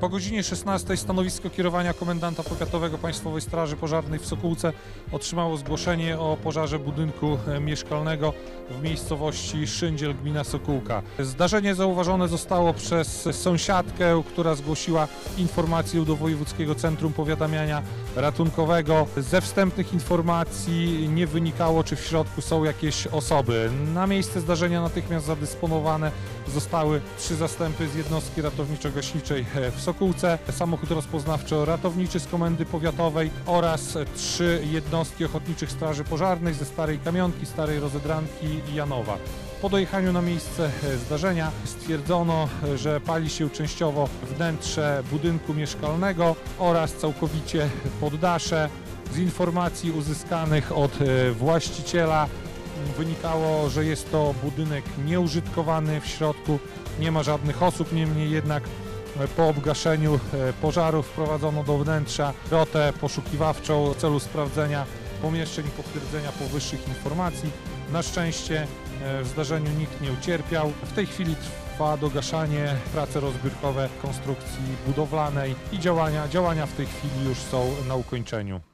Po godzinie 16 stanowisko kierowania komendanta powiatowego Państwowej Straży Pożarnej w Sokółce otrzymało zgłoszenie o pożarze budynku e, mieszkalnego w miejscowości Szyndziel, gmina Sokółka. Zdarzenie zauważone zostało przez sąsiadkę, która zgłosiła informację do Wojewódzkiego Centrum Powiadamiania Ratunkowego. Ze wstępnych informacji nie wynikało, czy w środku są jakieś osoby. Na miejsce zdarzenia natychmiast zadysponowane zostały trzy zastępy z jednostki ratowniczo-gaśniczej w Sokółce, samochód rozpoznawczo-ratowniczy z Komendy Powiatowej oraz trzy jednostki ochotniczych straży pożarnej ze Starej Kamionki, Starej Rozedranki i Janowa. Po dojechaniu na miejsce zdarzenia stwierdzono, że pali się częściowo wnętrze budynku mieszkalnego oraz całkowicie poddasze. Z informacji uzyskanych od e, właściciela wynikało, że jest to budynek nieużytkowany w środku, nie ma żadnych osób, niemniej jednak po obgaszeniu e, pożaru wprowadzono do wnętrza rotę poszukiwawczą w celu sprawdzenia pomieszczeń potwierdzenia powyższych informacji. Na szczęście e, w zdarzeniu nikt nie ucierpiał. W tej chwili trwa dogaszanie, prace rozbiórkowe konstrukcji budowlanej i działania, działania w tej chwili już są na ukończeniu.